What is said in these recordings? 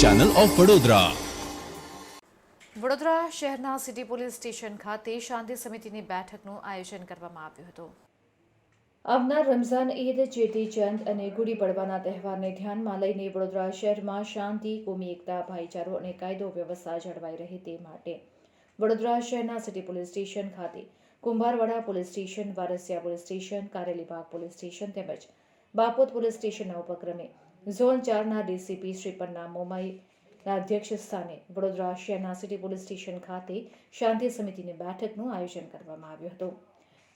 Channel of Vadodara Vadodara શહેરના city police station ખાતે શાંતિ સમિતિની બેઠકનું આયોજન કરવામાં આવ્યું હતું. આવનાર રમઝાન ઈદ ચેટી ચંદ અને ગુડી પડવાના તહેવારને ધ્યાનમાં લઈને વડોદરા શહેરમાં શાંતિ કોમી એકતા ભાઈચારો અને કાયદો વ્યવસ્થા જળવાઈ રહે તે માટે વડોદરા શહેરના સિટી પોલીસ સ્ટેશન ખાતે Kumbharwada police station Warasiya police station Karelibaug police station તેમજ બાપોદ પોલીસ સ્ટેશનના ઉપક્રમે ઝોન ચારના ડીસીપી શ્રીપન્ના મોમાઈના અધ્યક્ષ વડોદરા શહેરના સિટી પોલીસ સ્ટેશન ખાતે શાંતિ સમિતિની બેઠકનું આયોજન કરવામાં આવ્યું હતું,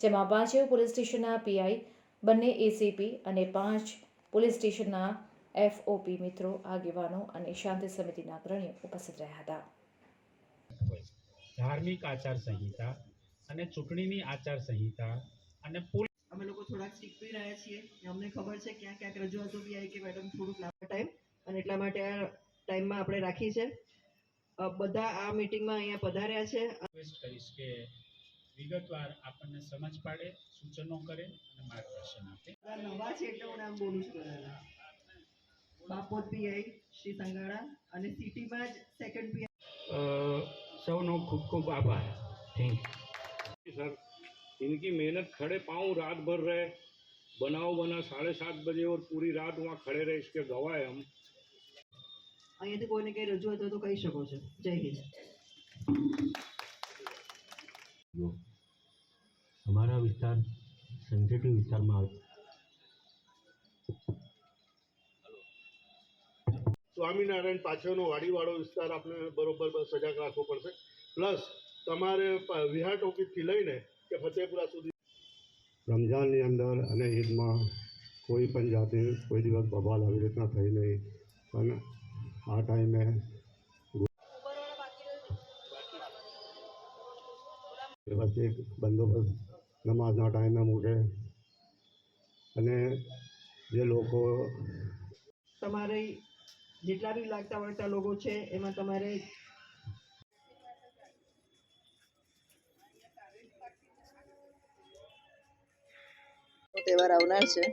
જેમાં પાંચેય પોલીસ સ્ટેશનના પીઆઈ, બંને એસીપી અને પાંચ પોલીસ સ્ટેશનના એફઓપી મિત્રો, આગેવાનો અને શાંતિ સમિતિના અગ્રણીઓ ઉપસ્થિત રહ્યા હતા. ધાર્મિક આચાર સંહિતા અને ચૂંટણીની આચાર સંહિતા અને અમે લોકો થોડાક શીખી રહ્યા છીએ અમને ખબર છે ક્યાં ક્યાંક રજૂઆતો બી આવી કે મેડમ થોડુંક લાંબા ટાઈમ અને એટલા માટે આ ટાઈમમાં આપણે રાખી છે. બધા આ મિટિંગમાં અહીંયા પધાર્યા છે. રિક્વેસ્ટ કરીશ કે વિગતવાર આપણને સમજ પાડે સૂચનો કરે અને માર્ગદર્શન આપે. નવા છે એટલે હું નામ બોલું છું બાપોદ પીઆઈ શ્રી સંગાળા અને સિટીમાં જ સેકન્ડ પીઆઈ સૌનો ખૂબ ખૂબ આભાર. થેન્ક યુ સર इनकी मेहनत खड़े पाँव रात भर रहे बनाओ बना साढ़े सात बजे और पूरी रात वहाँ खड़े रहे इसके गवाह है हम અહીંયાથી કોઈને કંઈ રજૂઆત હોય તો કહી શકો છો જય હિન્દ જો અમારા વિસ્તાર સેન્સિટિવ વિસ્તારમાં આવે સ્વામિનારાયણ પાછળનો વાડીવાળો વિસ્તાર આપણે બરોબર સજાગ રાખવો પડશે પ્લસ તમારે પ- વિહાર ટોકીસથી લઈને કે ફતેપુરા સુધી? રમઝાનની અંદર અને ઈદમાં કોઈ પણ જાતની કોઈ દિવસ બબાલ આવી રીતના થઈ નહીં. પણ આ ટાઈમે વ્યવસ્થિત બંદોબસ્ત નમાઝના ટાઈમે મૂકે. અને જે લોકો તમારે જેટલા બી લાગતા વળતા લોકો છે એમાં તમારે તહેવાર આવનાર છે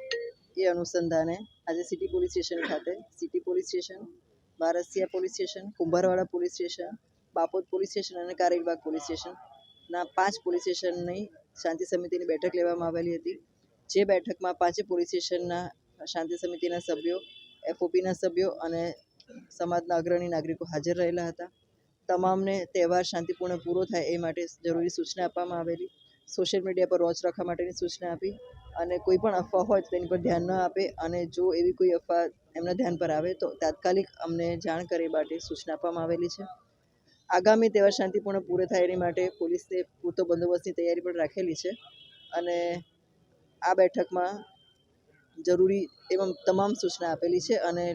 એ અનુસંધાને આજે સિટી પોલીસ સ્ટેશન ખાતે. City police station, Warasiya police station, Kumbharwada police station, Bapod police station અને કારેલીબાગ પોલીસ સ્ટેશનના પાંચ પોલીસ સ્ટેશનની શાંતિ સમિતિની બેઠક લેવામાં આવેલી હતી. જે બેઠકમાં પાંચે પોલીસ સ્ટેશનના શાંતિ સમિતિના સભ્યો, એફઓપીના સભ્યો અને સમાજના અગ્રણી નાગરિકો હાજર રહેલા હતા. તમામને તહેવાર શાંતિપૂર્ણ પૂરો થાય એ માટે જરૂરી સૂચના આપવામાં આવેલી. સોશિયલ મીડિયા પર વોચ રાખવા માટેની સૂચના આપી અને કોઈ પણ અફવા હોય તેની પર ધ્યાન ન આપે અને જો એવી કોઈ અફવા એમના ધ્યાન પર આવે તો તાત્કાલિક અમને જાણ કરે માટે સૂચના આપવામાં આવેલી છે. આગામી તહેવાર શાંતિપૂર્ણ પૂરો થાય એની માટે પોલીસે પૂરતો બંદોબસ્તની તૈયારી પણ રાખેલી છે અને આ બેઠકમાં જરૂરી એવમ તમામ સૂચના આપેલી છે અને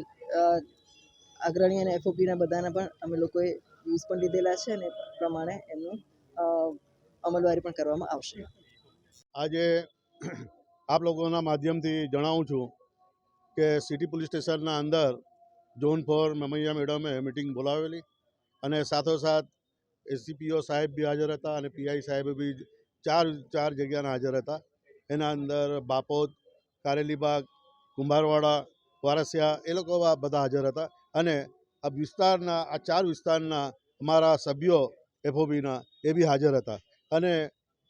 અગ્રણી અને એફઓપીના બધાના પણ અમે લોકોએ વ્યૂઝ પણ લીધેલા છે અને પ્રમાણે એમનું અમલવારી પણ કરવામાં આવશે. આજે આપ લોકોના માધ્યમથી જણાવું છું કે સિટી પોલીસ સ્ટેશનના અંદર ઝોન ફોર મમૈયા મેડમે મિટિંગ બોલાવેલી અને સાથોસાથ એસીપીઓ સાહેબ બી હાજર હતા અને પીઆઈ સાહેબ બી ચાર ચાર જગ્યાના હાજર હતા. એના અંદર બાપોદ કારેલીબાગ કુંભારવાડા, વારસિયા એ લોકો બધા હાજર હતા અને આ વિસ્તારના, આ ચાર વિસ્તારના અમારા સભ્યો એફઓબીના એ બી હાજર હતા. અને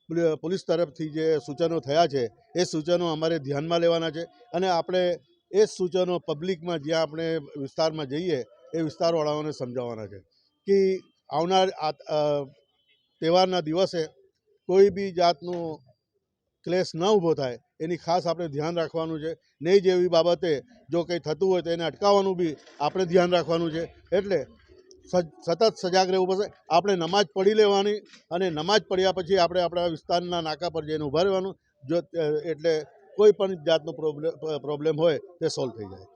પોલી- પોલીસ તરફથી જે સૂચનો થયા છે, એ સૂચનો અમારે ધ્યાનમાં લેવાના છે અને આપણે એ સૂચનો પબ્લિકમાં જ્યાં આપણે વિસ્તારમાં જઈએ, એ વિસ્તારવાળાઓને સમજાવવાના છે કે આવનાર તહેવારના દિવસે કોઈ બી જાતનું ક્લેશ ન ઊભો થાય, એની ખાસ આપણે ધ્યાન રાખવાનું છે. નહીં જેવી બાબતે જો કંઈ થતું હોય તો એને અટકાવવાનું બી આપણે ધ્યાન રાખવાનું છે. એટલે સતત સજાગ રહેવું પડશે. આપણે નમાજ પઢી લેવાની અને નમાજ પડ્યા પછી આપણે આપણા વિસ્તારના નાકા પર જઈને ઊભા રહેવાનું. જો એટલે કોઈ પણ જાતનો પ્રોબ્લેમ પ્રોબ્લેમ હોય તે સોલ્વ થઈ જાય.